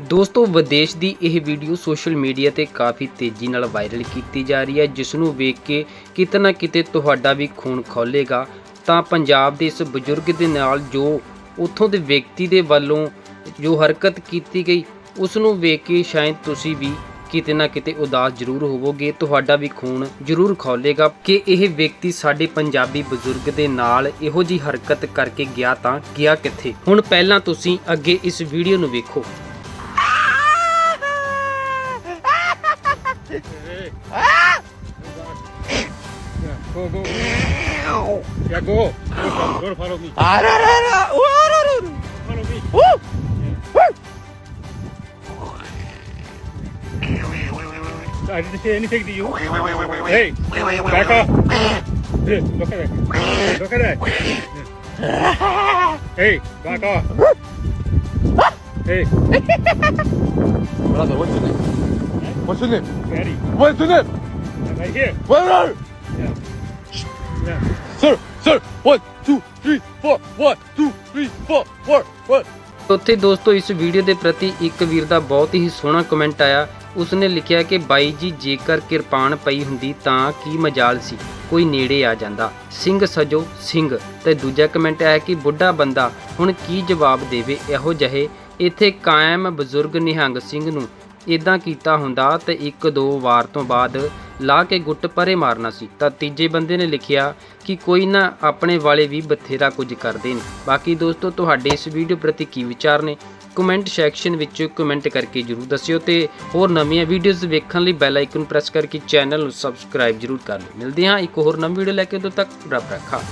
ਦੋਸਤੋ, ਵਿਦੇਸ਼ ਦੀ ਇਹ ਵੀਡੀਓ ਸੋਸ਼ਲ ਮੀਡੀਆ ਤੇ ਕਾਫੀ ਤੇਜ਼ੀ ਨਾਲ ਵਾਇਰਲ ਕੀਤੀ ਜਾ ਰਹੀ ਹੈ, ਜਿਸ ਨੂੰ ਵੇਖ ਕੇ ਕਿਤੇ ਨਾ ਕਿਤੇ ਤੁਹਾਡਾ ਵੀ ਖੂਨ ਖੋਲੇਗਾ ਤਾਂ ਪੰਜਾਬ ਦੇ ਇਸ ਬਜ਼ੁਰਗ ਦੇ ਨਾਲ ਜੋ ਉੱਥੋਂ ਦੇ ਵਿਅਕਤੀ ਦੇ ਵੱਲੋਂ ਜੋ ਹਰਕਤ ਕੀਤੀ ਗਈ, ਉਸ ਨੂੰ ਵੇਖ ਕੇ ਸ਼ਾਇਦ ਤੁਸੀਂ ਵੀ ਕਿਤੇ ਨਾ ਕਿਤੇ ਉਦਾਸ ਜ਼ਰੂਰ ਹੋਵੋਗੇ, ਤੁਹਾਡਾ ਵੀ ਖੂਨ ਜ਼ਰੂਰ ਖੋਲੇਗਾ ਕਿ ਇਹ ਵਿਅਕਤੀ ਸਾਡੇ ਪੰਜਾਬੀ ਬਜ਼ੁਰਗ ਦੇ ਨਾਲ ਇਹੋ ਜੀ ਹਰਕਤ ਕਰਕੇ ਗਿਆ ਤਾਂ ਗਿਆ ਕਿੱਥੇ? ਹੁਣ ਪਹਿਲਾਂ ਤੁਸੀਂ ਅੱਗੇ ਇਸ ਵੀਡੀਓ ਨੂੰ ਵੇਖੋ। Hey, hey. Ah! Yeah, go, go, go. Go. Go, follow me. Follow me. Yeah. I didn't say anything to you. Hey, back up. Yeah, look at that. Look at that. Hey, back off. Hey. Brother, what's your name? What's your name? Daddy, What's your name? I'm right here. Where are you? Yeah. Yeah. Sir, sir, one, two, three, four, one, two, three, four, four, one. ਉੱਥੇ ਦੋਸਤੋ ਇਸ video ਦੇ ਪ੍ਰਤੀ ਇੱਕ ਵੀਰ ਦਾ ਬਹੁਤ ਹੀ ਸੋਹਣਾ comment ਆਇਆ ਉਸਨੇ ਲਿਖਿਆ ਕਿ ਬਾਈ ਜੀ ਜੇਕਰ ਕਿਰਪਾਨ ਪਈ ਹੁੰਦੀ ਤਾਂ ਕੀ ਮਜਾਲ ਸੀ ਕੋਈ ਨੇੜੇ ਆ ਜਾਂਦਾ ਸਿੰਘ ਸਜੋ ਸਿੰਘ ਤੇ ਦੂਜਾ ਕਮੈਂਟ ਆਇਆ ਕਿ ਬੁੱਢਾ ਬੰਦਾ ਹੁਣ ਕੀ ਜਵਾਬ ਦੇਵੇ ਇਹੋ ਜਿਹੇ ਇੱਥੇ ਕਾਇਮ ਬਜ਼ੁਰਗ ਨਿਹੰਗ ਸਿੰਘ ਨੂੰ ਇਦਾਂ ਕੀਤਾ ਹੁੰਦਾ ਤੇ ਇੱਕ ਦੋ ਵਾਰ ਤੋਂ ਬਾਅਦ ਲਾ ਕੇ ਗੁੱਟ ਪਰੇ ਮਾਰਨਾ ਸੀ। ਤਾਂ ਤੀਜੇ ਬੰਦੇ ਨੇ ਲਿਖਿਆ ਕਿ ਕੋਈ ਨਾ ਆਪਣੇ ਵਾਲੇ ਵੀ ਬਥੇਰਾ ਕੁਝ ਕਰਦੇ ਨੇ। ਬਾਕੀ ਦੋਸਤੋ, ਤੁਹਾਡੇ ਇਸ ਵੀਡੀਓ ਪ੍ਰਤੀ ਕੀ ਵਿਚਾਰ ਨੇ? ਕਮੈਂਟ ਸੈਕਸ਼ਨ ਵਿੱਚ ਕਮੈਂਟ ਕਰਕੇ ਜਰੂਰ ਦੱਸਿਓ ਤੇ ਹੋਰ ਨਵੀਆਂ ਵੀਡੀਓਜ਼ ਵੇਖਣ ਲਈ ਬੈਲ ਆਈਕਨ ਪ੍ਰੈਸ ਕਰਕੇ ਚੈਨਲ ਨੂੰ ਸਬਸਕ੍ਰਾਈਬ ਜਰੂਰ ਕਰ ਲਓ। ਮਿਲਦੇ ਹਾਂ ਇੱਕ ਹੋਰ ਨਵੀਂ ਵੀਡੀਓ ਲੈ ਕੇ, ਉਦੋਂ ਤੱਕ ਰੱਬ ਰੱਖਾ।